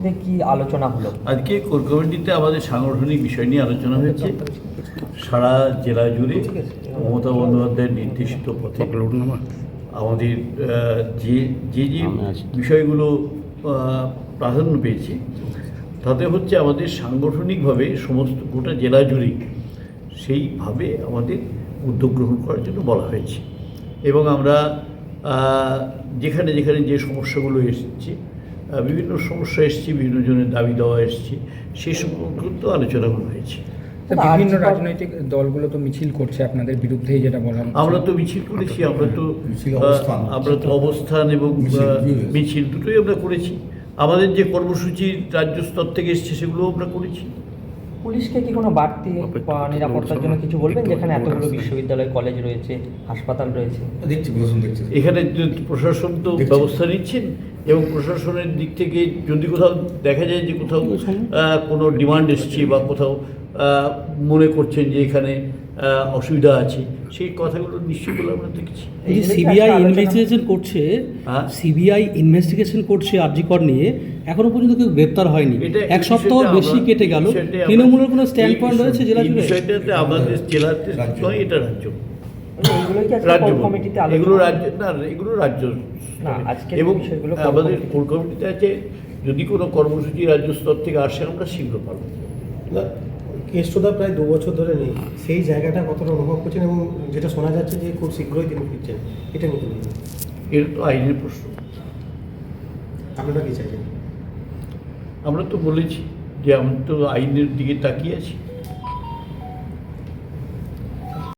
কি আলোচনা হলো? আজকে কোর কমিটিতে আমাদের সাংগঠনিক বিষয় নিয়ে আলোচনা হয়েছে। সারা জেলা জুড়ে মমতা বন্দ্যোপাধ্যায়ের নির্দেশিত পথে আমাদের যে যে যে বিষয়গুলো প্রাধান্য পেয়েছে, তাতে হচ্ছে আমাদের সাংগঠনিকভাবে সমস্ত গোটা জেলা জুড়ে সেইভাবে আমাদের উদ্যোগ গ্রহণ করার জন্য বলা হয়েছে। এবং আমরা যেখানে যেখানে যে সমস্যাগুলো এসেছে বিভিন্ন সমস্যা এসছে বিভিন্ন জনের দাবি দেওয়া এসছে সেই সম্পর্কিত আলোচনাগুলো হয়েছে। তো বিভিন্ন রাজনৈতিক দলগুলো তো মিছিল করছে আপনাদের বিরুদ্ধে যেটা বলা আমরা তো মিছিল করেছি আমরা তো। আমরা তো অবস্থান এবং মিছিল, মিছিল দুটোই আমরা করেছি। আমাদের যে কর্মসূচি রাজ্য স্তর থেকে এসছে সেগুলোও আমরা করেছি। পুলিশকে কি কোনো বাড়তি বা নিরাপত্তার জন্য কিছু বলবেন? যেখানে এতগুলো বিশ্ববিদ্যালয় কলেজ রয়েছে হাসপাতাল রয়েছে? দেখছি প্রশাসন দেখছি। এখানে যে প্রশাসন তো ব্যবস্থা নিচ্ছেন এবং প্রশাসনের দিক থেকে যদি কোথাও দেখা যায় যে কোথাও কোনো ডিমান্ড এসছে বা কোথাও মনে করছেন যে এখানে অসুবিধা আছে। সেই কথাগুলো নিশ্চয়ই আমরা দেখছি। এই সিবিআই ইনভেস্টিগেশন করছে হ্যাঁ? সিবিআই ইনভেস্টিগেশন করছে আরজিকর নিয়ে এখনও পর্যন্ত কেউ গ্রেপ্তার হয়নি। এটা- এক সপ্তাহ বেশি কেটে গেল। তৃণমূলের কোনো স্ট্যান্ড পয়েন্ট রয়েছে জেলা জুড়ে? বিষয়টাতে আমাদের জেলাতে রাজ্য। নয় এটা রাজ্য। মানে রাজ্য। এগুলো রাজ্য না এগুলো রাজ্য না, এবং আমাদের কমিটিতে। কোর কমিটিতে আছে যদি কোনো কর্মসূচি রাজ্য স্তর থেকে আসে আমরা শীঘ্র পাবো কেষ্টদা প্রায় দু বছর ধরে নেই। সেই জায়গাটা কতটা অনুভব করছেন এবং যেটা শোনা যাচ্ছে যে খুব শীঘ্রই তিনি ফিরছেন এটা নিয়ে এর তো আইনের প্রশ্ন। আপনারা কি চাইছেন? আমরা তো বলেছি যে আমি তো আইনের দিকে তাকিয়ে আছি।